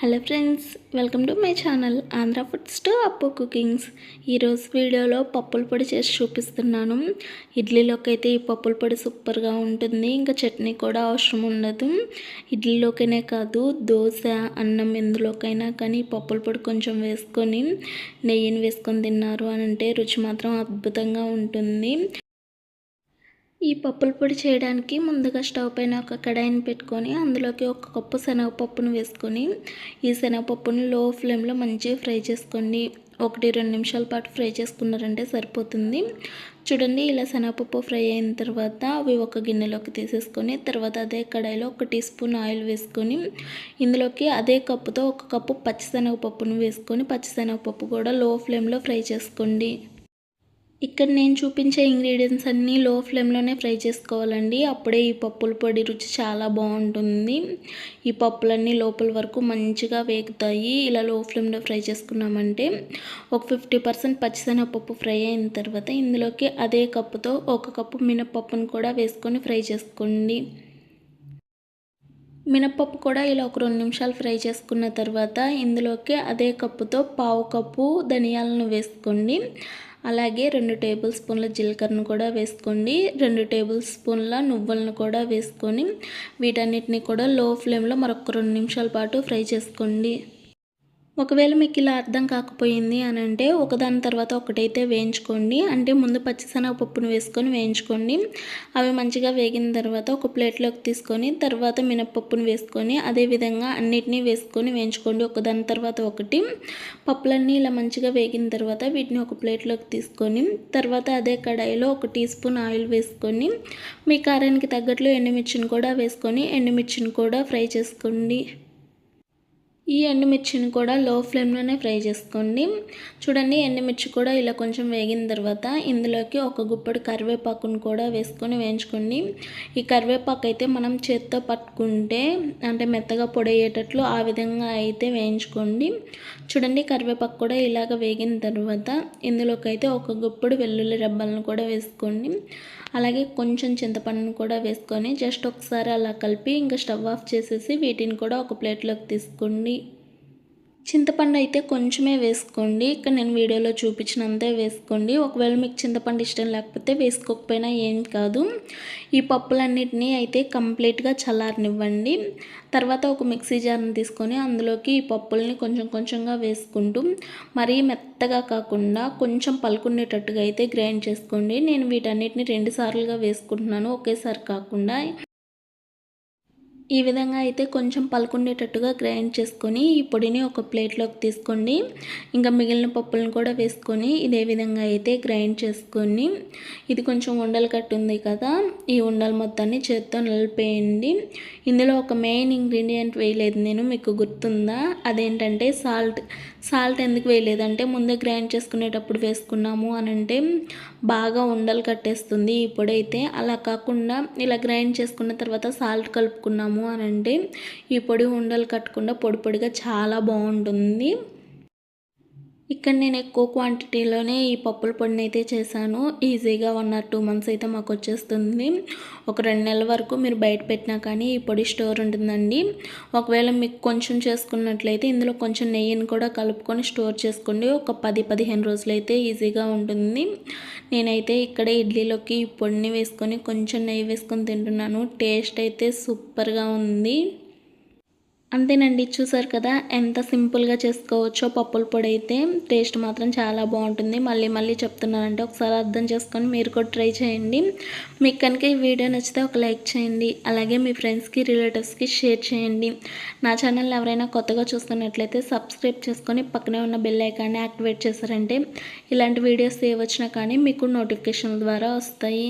Hello friends welcome to my channel Andhra foods to అప్పు cookings. ఈరోజు వీడియోలో పప్పుల పొడి చేసి చూపిస్తున్నాను. ఇడ్లీలోకి అయితే ఈ పప్పుల పొడి సూపర్గా ఉంటుంది. ఇంకా చట్నీ కూడా అవసరం ఉండదు. ఇడ్లీలోకైనా కాదు దోశ అన్నం ఎందులోకైనా కానీ పప్పుల పొడి కొంచెం వేసుకొని నెయ్యిని వేసుకొని తిన్నారు అని అంటే రుచి మాత్రం అద్భుతంగా ఉంటుంది. ఈ పప్పుల పొడి చేయడానికి ముందుగా స్టవ్ పైన ఒక కడాయిని పెట్టుకొని అందులోకి ఒక కప్పు శనగపప్పును వేసుకొని ఈ శనగపప్పును లో ఫ్లేమ్లో మంచిగా ఫ్రై చేసుకోండి ఒకటి రెండు నిమిషాల పాటు ఫ్రై చేసుకున్నారంటే సరిపోతుంది. చూడండి ఇలా శనగపప్పు ఫ్రై అయిన తర్వాత అవి ఒక గిన్నెలోకి తీసేసుకొని తర్వాత అదే కడాయిలో ఒక టీ స్పూన్ ఆయిల్ వేసుకొని ఇందులోకి అదే కప్పుతో ఒక కప్పు పచ్చిశనగపప్పును వేసుకొని పచ్చిశనగపప్పు కూడా లో ఫ్లేమ్లో ఫ్రై చేసుకోండి. ఇక్కడ నేను చూపించే ఇంగ్రీడియంట్స్ అన్నీ లో ఫ్లేమ్లోనే ఫ్రై చేసుకోవాలండి. అప్పుడే ఈ పప్పుల పొడి రుచి చాలా బాగుంటుంది. ఈ పప్పులన్నీ లోపల వరకు మంచిగా వేగుతాయి. ఇలా లో ఫ్లేమ్లో ఫ్రై చేసుకున్నామంటే ఒక ఫిఫ్టీ పర్సెంట్ పచ్చిశనగపప్పు ఫ్రై అయిన తర్వాత ఇందులోకి అదే కప్పుతో ఒక కప్పు మినపప్పును కూడా వేసుకొని ఫ్రై చేసుకోండి. మినప్పప్పు కూడా ఇలా ఒక రెండు నిమిషాలు ఫ్రై చేసుకున్న తర్వాత ఇందులోకి అదే కప్పుతో పావు కప్పు ధనియాలను వేసుకోండి. అలాగే రెండు టేబుల్ స్పూన్ల జీలకర్రను కూడా వేసుకోండి. రెండు టేబుల్ స్పూన్ల నువ్వులను కూడా వేసుకొని వీటన్నిటిని కూడా లో ఫ్లేమ్లో మరొక రెండు నిమిషాల పాటు ఫ్రై చేసుకోండి. ఒకవేళ మీకు ఇలా అర్థం కాకపోయింది అని అంటే ఒకదాని తర్వాత ఒకటైతే వేయించుకోండి. అంటే ముందు పచ్చిశనగపప్పును వేసుకొని వేయించుకోండి. అవి మంచిగా వేగిన తర్వాత ఒక ప్లేట్లోకి తీసుకొని తర్వాత మినప్పప్పును వేసుకొని అదేవిధంగా అన్నిటినీ వేసుకొని వేయించుకోండి. ఒకదాని తర్వాత ఒకటి. పప్పులన్నీ ఇలా మంచిగా వేగిన తర్వాత వీటిని ఒక ప్లేట్లోకి తీసుకొని తర్వాత అదే కడాయిలో ఒక టీ స్పూన్ ఆయిల్ వేసుకొని మీ కారానికి తగ్గట్లు ఎండుమిర్చిని కూడా వేసుకొని ఎండుమిర్చిని కూడా ఫ్రై చేసుకోండి. ఈ ఎండుమిర్చిని కూడా లో ఫ్లేమ్లోనే ఫ్రై చేసుకోండి. చూడండి ఎండుమిర్చి కూడా ఇలా కొంచెం వేగిన తర్వాత ఇందులోకి ఒక గుప్పడి కరివేపాకును కూడా వేసుకొని వేయించుకోండి. ఈ కరివేపాకు అయితే మనం చేత్తో పట్టుకుంటే అంటే మెత్తగా పొడయ్యేటట్లు ఆ విధంగా అయితే వేయించుకోండి. చూడండి కరివేపాకు కూడా ఇలాగ వేగిన తర్వాత ఇందులోకి అయితే ఒక గుప్పడి వెల్లుల్లి రెబ్బలను కూడా వేసుకోండి. అలాగే కొంచెం చింతపండును కూడా వేసుకొని జస్ట్ ఒకసారి అలా కలిపి ఇంకా స్టవ్ ఆఫ్ చేసేసి వీటిని కూడా ఒక ప్లేట్లోకి తీసుకోండి. చింతపండు అయితే కొంచెమే వేసుకోండి. ఇక్కడ నేను వీడియోలో చూపించినంతే వేసుకోండి. ఒకవేళ మీకు చింతపండు ఇష్టం లేకపోతే వేసుకోకపోయినా ఏం కాదు. ఈ పప్పులన్నిటినీ అయితే కంప్లీట్గా చల్లారనివ్వండి. తర్వాత ఒక మిక్సీ జార్ని తీసుకొని అందులోకి ఈ పప్పుల్ని కొంచెం కొంచెంగా వేసుకుంటూ మరీ మెత్తగా కాకుండా కొంచెం పలుకునేటట్టుగా అయితే గ్రైండ్ చేసుకోండి. నేను వీటన్నిటిని రెండు సార్లుగా వేసుకుంటున్నాను. ఒకేసారి కాకుండా ఈ విధంగా అయితే కొంచెం పలుకుండేటట్టుగా గ్రైండ్ చేసుకొని ఈ పొడిని ఒక ప్లేట్లోకి తీసుకోండి. ఇంకా మిగిలిన పప్పులను కూడా వేసుకొని ఇదే విధంగా అయితే గ్రైండ్ చేసుకొని ఇది కొంచెం ఉండలు కట్టుంది కదా ఈ ఉండలు మొత్తాన్ని చేత్తో నలిపేయండి. ఇందులో ఒక మెయిన్ ఇంగ్రీడియంట్ వేయలేదు నేను మీకు గుర్తుందా? అదేంటంటే సాల్ట్. సాల్ట్ ఎందుకు వేయలేదంటే ముందే గ్రైండ్ చేసుకునేటప్పుడు వేసుకున్నాము అని అంటే బాగా ఉండలు కట్టేస్తుంది ఈ పొడి అయితే. అలా కాకుండా ఇలా గ్రైండ్ చేసుకున్న తర్వాత సాల్ట్ కలుపుకున్నాము అని అంటే ఈ పొడి ఉండలు కట్టకుండా పొడి పొడిగా చాలా బాగుంటుంది. ఇక్కడ నేను ఎక్కువ క్వాంటిటీలోనే ఈ పప్పుల పొడిని అయితే చేశాను. ఈజీగా వన్ ఆర్ టూ మంత్స్ అయితే మాకు వచ్చేస్తుంది. ఒక రెండు నెలల వరకు మీరు బయట పెట్టినా కానీ ఈ పొడి స్టోర్ ఉంటుందండి. ఒకవేళ మీకు కొంచెం చేసుకున్నట్లయితే ఇందులో కొంచెం నెయ్యిని కూడా కలుపుకొని స్టోర్ చేసుకోండి. ఒక పది పదిహేను రోజులు అయితే ఈజీగా ఉంటుంది. నేనైతే ఇక్కడ ఇడ్లీలోకి ఈ పొడిని వేసుకొని కొంచెం నెయ్యి వేసుకొని తింటున్నాను. టేస్ట్ అయితే సూపర్గా ఉంది. అంతేనండి చూసారు కదా? ఎంత సింపుల్గా చేసుకోవచ్చో పప్పుల పొడి అయితే టేస్ట్ మాత్రం చాలా బాగుంటుంది. మళ్ళీ మళ్ళీ చెప్తున్నానంటే ఒకసారి అర్థం చేసుకొని మీరు కూడా ట్రై చేయండి. మీకు కనుక ఈ వీడియో నచ్చితే ఒక లైక్ చేయండి. అలాగే మీ ఫ్రెండ్స్కి రిలేటివ్స్కి షేర్ చేయండి. నా ఛానల్ ఎవరైనా కొత్తగా చూస్తున్నట్లయితే సబ్స్క్రైబ్ చేసుకొని పక్కనే ఉన్న బెల్ ఐకాన్ని యాక్టివేట్ చేశారంటే ఇలాంటి వీడియోస్ ఏ వచ్చినా కానీ మీకు నోటిఫికేషన్ ద్వారా వస్తాయి.